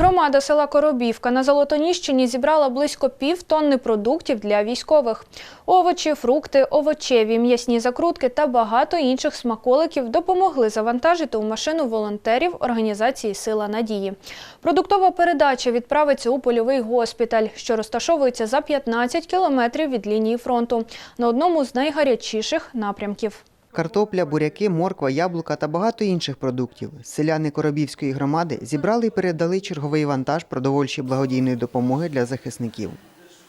Громада села Коробівка на Золотоніщині зібрала близько пів тонни продуктів для військових. Овочі, фрукти, овочеві, м'ясні закрутки та багато інших смаколиків допомогли завантажити у машину волонтерів організації Сила надії. Продуктова передача відправиться у польовий госпіталь, що розташовується за 15 кілометрів від лінії фронту на одному з найгарячіших напрямків. Картопля, буряки, морква, яблука та багато інших продуктів. Селяни Коробівської громади зібрали і передали черговий вантаж продовольчої благодійної допомоги для захисників.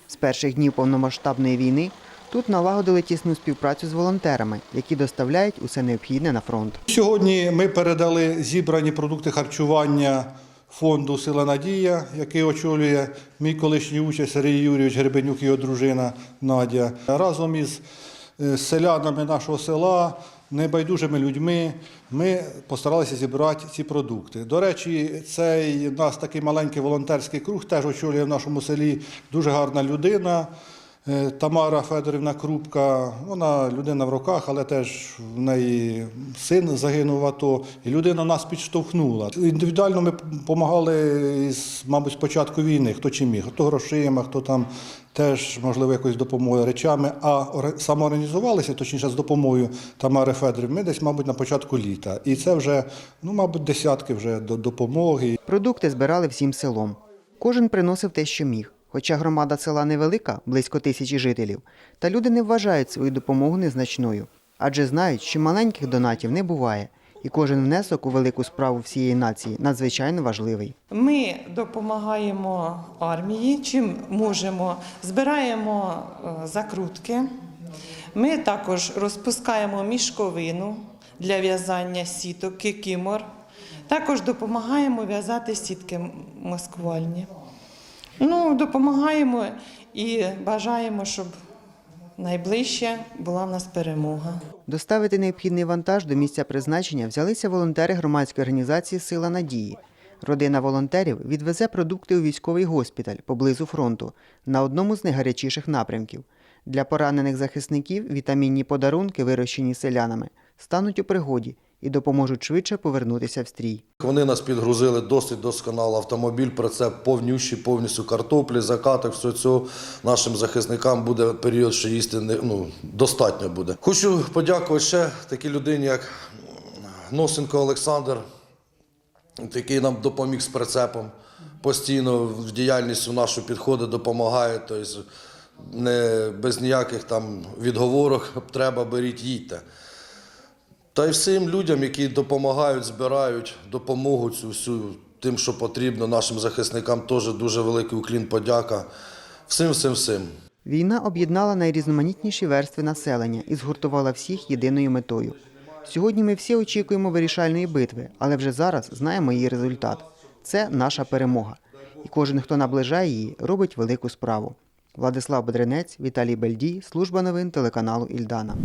З перших днів повномасштабної війни тут налагодили тісну співпрацю з волонтерами, які доставляють усе необхідне на фронт. Сьогодні ми передали зібрані продукти харчування фонду Сила Надія, який очолює мій колишній участь Сергій Юрійович Гребенюк і його дружина Надя. Разом із селянами нашого села, небайдужими людьми, ми постаралися зібрати ці продукти. До речі, цей у нас такий маленький волонтерський круг теж очолює в нашому селі дуже гарна людина. Е, Тамара Федорівна Крупка, вона людина в руках, але теж в неї син загинув в АТО, і людина нас підштовхнула. Індивідуально ми допомагали, мабуть, з початку війни, хто чим міг, хто грошима, хто там теж, можливо, якоюсь допомогою речами, а самоорганізувалися, точніше, з допомогою Тамари Федорівни, ми десь, мабуть, на початку літа. І це вже, ну, мабуть, десятки вже до- допомоги. Продукти збирали всім селом. Кожен приносив те, що міг. Хоча громада села невелика, близько тисячі жителів, та люди не вважають свою допомогу незначною, адже знають, що маленьких донатів не буває, і кожен внесок у велику справу всієї нації надзвичайно важливий. Ми допомагаємо армії, чим можемо, збираємо е, закрутки. Ми також розпускаємо мішковину для в'язання сіток, кикімор. Також допомагаємо в'язати сітки маскувальні. Ну, допомагаємо і бажаємо, щоб найближче була в нас перемога. Доставити необхідний вантаж до місця призначення взялися волонтери громадської організації Сила надії. Родина волонтерів відвезе продукти у військовий госпіталь поблизу фронту на одному з найгарячіших напрямків. Для поранених захисників вітамінні подарунки, вирощені селянами, стануть у пригоді і допоможуть швидше повернутися в стрій. Вони нас підгрузили досить досконало автомобіль, прицеп повнющий, повністю картоплі, закаток, все цього нашим захисникам буде період, що їсти не, ну, достатньо буде. Хочу подякувати ще такій людині, як Носенко Олександр, який нам допоміг з прицепом. Постійно в діяльністю нашу підходить, допомагає. Тобто не без ніяких там відговорок треба беріть, їдьте. Та й всім людям, які допомагають, збирають допомогу цю всю тим, що потрібно, нашим захисникам теж дуже великий уклін, подяка. Всім, всім, всім. Війна об'єднала найрізноманітніші верстви населення і згуртувала всіх єдиною метою. Сьогодні ми всі очікуємо вирішальної битви, але вже зараз знаємо її результат. Це наша перемога. І кожен, хто наближає її, робить велику справу. Владислав Бедренець, Віталій Бельдій, служба новин телеканалу Ільдана.